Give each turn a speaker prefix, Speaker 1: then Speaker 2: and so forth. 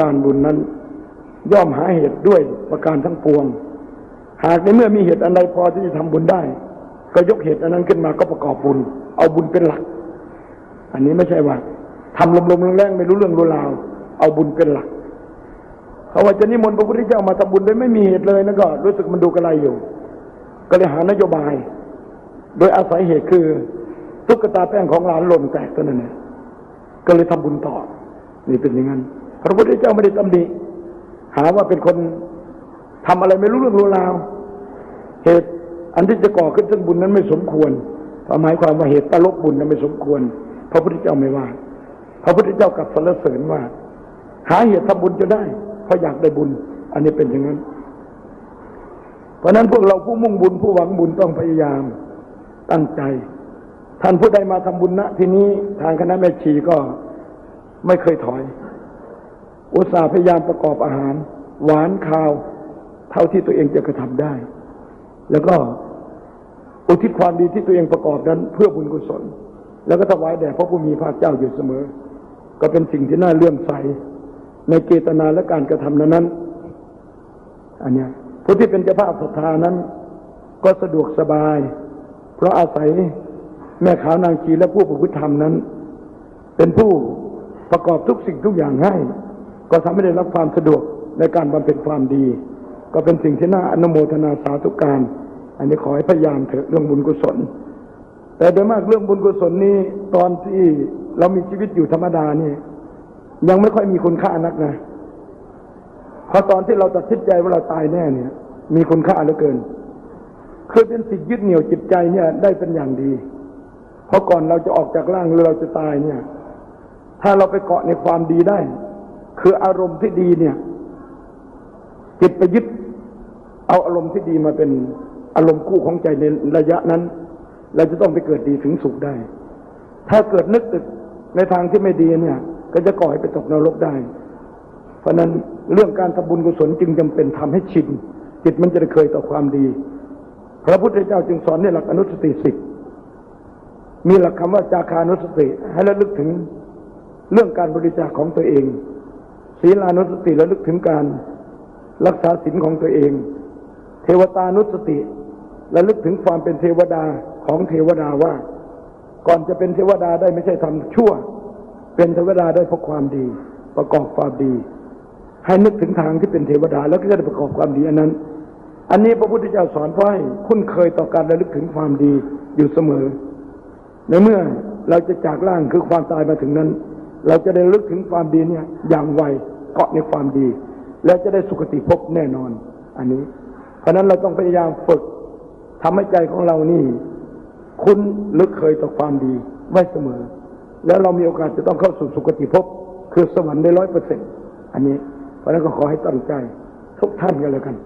Speaker 1: การบุญนั้น ย่อมหาเหตุด้วยประการทั้งปวง หากในเมื่อมีเหตุอันใดพอที่จะทำบุญได้ ก็ยกเหตุอันนั้นขึ้นมาก็ประกอบบุญ เอาบุญเป็นหลัก อันนี้ไม่ใช่ว่าทำลมๆแรงๆไม่รู้เรื่องรู้ราว เอาบุญเป็นหลักเขาว่าจะนิมนต์พระพุทธเจ้ามาทำบุญโดยไม่มีเหตุเลยนะก็รู้สึกมันดูกระไรอยู่ ก็เลยหานโยบาย โดยอาศัยเหตุคือตุ๊กตาแป้งของหลานหล่นแตกตัวนั้นเนี่ยก็เลยทำบุญต่อ นี่เป็นอย่างนั้น พระพุทธเจ้าไม่ได้ตำหนิหาว่าเป็นคนทำอะไรไม่รู้เรื่องรู้ราว เหตุอันที่จะก่อขึ้นซึ่งบุญนั้นไม่สมควรหมายความว่าเหตุตลกบุญนั้นไม่สมควร พระพุทธเจ้าไม่ว่า พระพุทธเจ้ากลับสรรเสริญว่า หาเหตุทำบุญจะได้ เพราะอยากได้บุญ อันนี้เป็นอย่างนั้น เพราะฉะนั้นพวกเราผู้มุ่งบุญผู้หวังบุญต้องพยายามตั้งใจ ท่านผู้ใดมาทำบุญณที่นี้ทางคณะแม่ชีก็ไม่เคยถอย อุตส่าห์พยายามประกอบอาหาร หวานข้าว เท่าที่ตัวเองจะกระทำได้ แล้วก็อุทิศความดีที่ตัวเองประกอบนั้น เพื่อบุญกุศล แล้วก็ถวายแด่พระผู้มีพระเจ้าอยู่เสมอ ก็เป็นสิ่งที่น่าเลื่อมใส ในเจตนาและการกระทำนั้น อันเนี้ยผู้ที่เป็นเจ้าภาพศรัทธานั้น ก็สะดวกสบาย เพราะอาศัยแม่ขาวนางชีและผู้ประพฤติธรรมนั้น เป็นผู้ประกอบทุกสิ่งทุกอย่างให้ ก็ทำให้ได้รับความสะดวกในการบำเพ็ญความดี ก็เป็นสิ่งที่น่าอนุโมทนาสาธุการ อันนี้ขอให้พยายามเถอะเรื่องบุญกุศล แต่โดยมากเรื่องบุญกุศลนี้ตอนที่เรามีชีวิตอยู่ธรรมดานี่ยังไม่ค่อยมีคุณค่านักนะเพราะตอนที่เราตัดสินใจว่าเราตายแน่เนี่ย มีคุณค่าเหลือเกินเคยเป็นสิ่งยึดเหนี่ยวจิตใจเนี่ยได้เป็นอย่างดี เพราะก่อนเราจะออกจากร่างหรือเราจะตายเนี่ย ถ้าเราไปเกาะในความดีได้ คืออารมณ์ที่ดีเนี่ยจิตไปยึด เอาอารมณ์ที่ดีมาเป็นอารมณ์คู่ของใจในระยะนั้น เราจะต้องไปเกิดดีถึงสุขได้ ถ้าเกิดนึกตึกในทางที่ไม่ดีเนี่ย ก็จะก่อให้ไปตกนรกได้ เพราะนั้นเรื่องการทำบุญกุศลจึงจำเป็นทำให้ชินจิตมันจะเคยต่อความดี พระพุทธเจ้าจึงสอนในหลักอนุสติสิบมีหลักคำว่าจาคานุสติให้ระลึกถึงเรื่องการบริจาคของตัวเอง ศีลานุสติระลึกถึงการรักษาศีลของตัวเอง เทวตานุสติระลึกถึงความเป็นเทวดาของเทวดาว่า ก่อนจะเป็นเทวดาได้ไม่ใช่ทำชั่ว เป็นเทวดาได้เพราะความดี ประกอบความดี ให้นึกถึงทางที่เป็นเทวดา แล้วก็จะได้ประกอบความดีอันนั้น อันนี้พระพุทธเจ้าสอนเพื่อให้คุ้นเคยต่อการระลึกถึงความดีอยู่เสมอ ในเมื่อเราจะจากร่างคือความตายมาถึงนั้น เราจะได้ลึกถึงความดีเนี่ยอย่างไวเกาะในความดี และจะได้สุคติภพแน่นอน อันนี้ เพราะนั้นเราต้องพยายามฝึกทำให้ใจของเรานี่ คุ้นลึกเคยต่อความดีไว้เสมอ แล้วเรามีโอกาสจะต้องเข้าสู่สุคติภพคือสวรรค์ได้ร้อยเปอร์เซ็นต์อันนี้ เพราะนั้นก็ขอให้ตั้งใจทุกท่านกันแล้วกัน